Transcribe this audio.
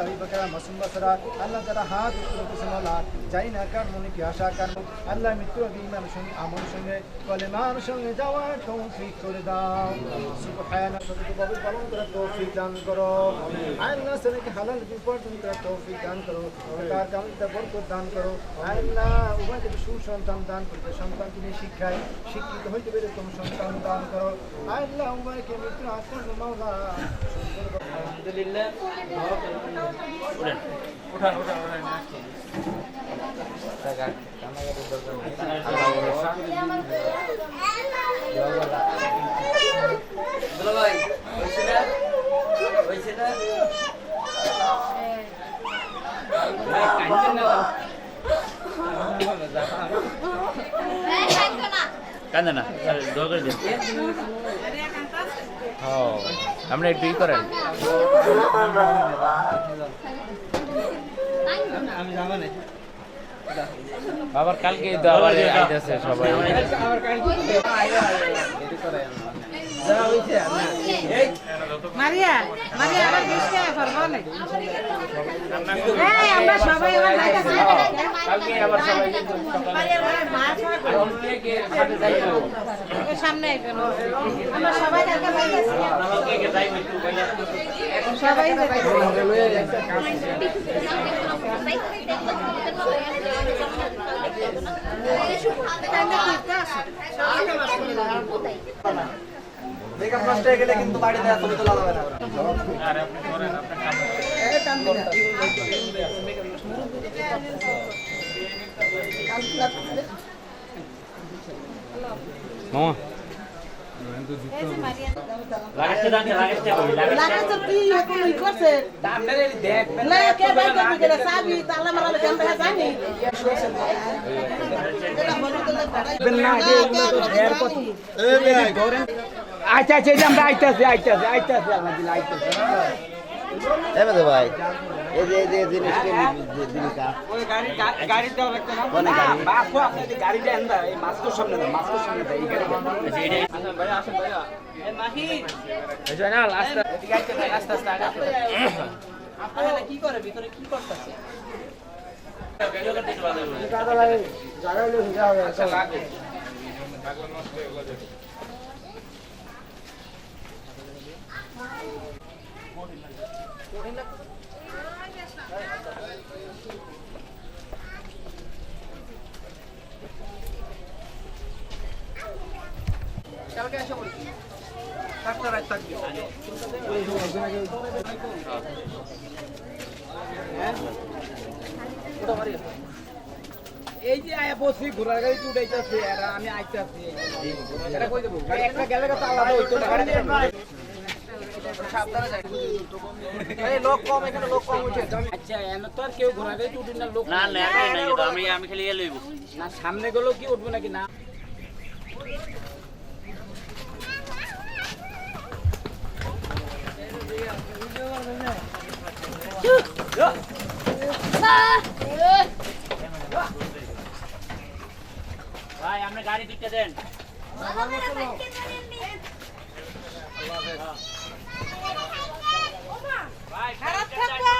দাবি বাকেরা, মাসুম বাসরা, আল্লাহ তারা হাত উত্তর কুসুমালা যাই না কার মনে কি আশা কার আল্লাহ আগে ইমান সঙ্গে, আমল সঙ্গে, কলেমার সঙ্গে যাওয়ার তৌফিক করে দাও। পালন করার তৌফিক দান করো। আল্লাহ সেনাকে হালাল উপার্জন করার তৌফিক দান করো। তার কামিলটা বরকত দান করো। আল্লাহ উভয়কে সুসন্তান দান করতে সন্তানকে নিয়ে শিক্ষায় শিক্ষিত হইতে পেরে তুমি সন্তান দান করো। আল্লাহ উভয়কে মৃত্যু আত্মার মাওলা। আলহামদুলিল্লাহ উঠেন উঠান উঠান উঠান দুলা ভাই হয়েছে না হয়েছে না কান্দে না দোয়া করে দিন ও আপনি একটু ই করেন। বাবার কালকে তো আবার আইতেছে সবাই। মারিয়া মারিয়া আবার বৃষ্টি করব না এই আমরা সবাই আবার সামনে আমরা সবাই সবাই মেকআপ কিন্তু বাড়িতে ছবি তোলা যাবে না। মামা আচ্ছা আচ্ছা আমরা আইতাছি আইতাছি আইতাছি আইতাছি। এবারে ভাই এই যে এই যে জিনিসটা জিনিসটা গাড়ি গাড়ি দেওয়া লাগতো না না বাপু গাড়ি দেন দা এই মাস্কোর সামনে দেন মাস্কোর সামনে দেন এই গাড়ি আসেন ভাই আসেন ভাই এ মাহি জয়নাল আস্তে এদিকে আইতে ভাই আস্তে আস্তে আগে আপনারা কি করে ভিতরে কি করতেছে ভিডিও করতে একটু বাধা করবে। দাদা ভাই জায়গা হলে হবে আচ্ছা লাগে এই যে আয়া বসি, ঘোড়ার গাড়ি উঠাইতেছে আমি আইতাছি। এটা কই দেবো একটা গেলে তো আলাদা হইতো না গাড়ি সাবধানে যাই এই লোক কম এখানে লোক কম উঠে আচ্ছা এনে তো আর কেউ ঘোড়া গাড়ি না লোক না না একই নাই তো আমি আমি খালি লইব না সামনে গেলেও কি উঠবো নাকি না ভাই আপনি গাড়ি দিতে দেন খারাপ থাকবা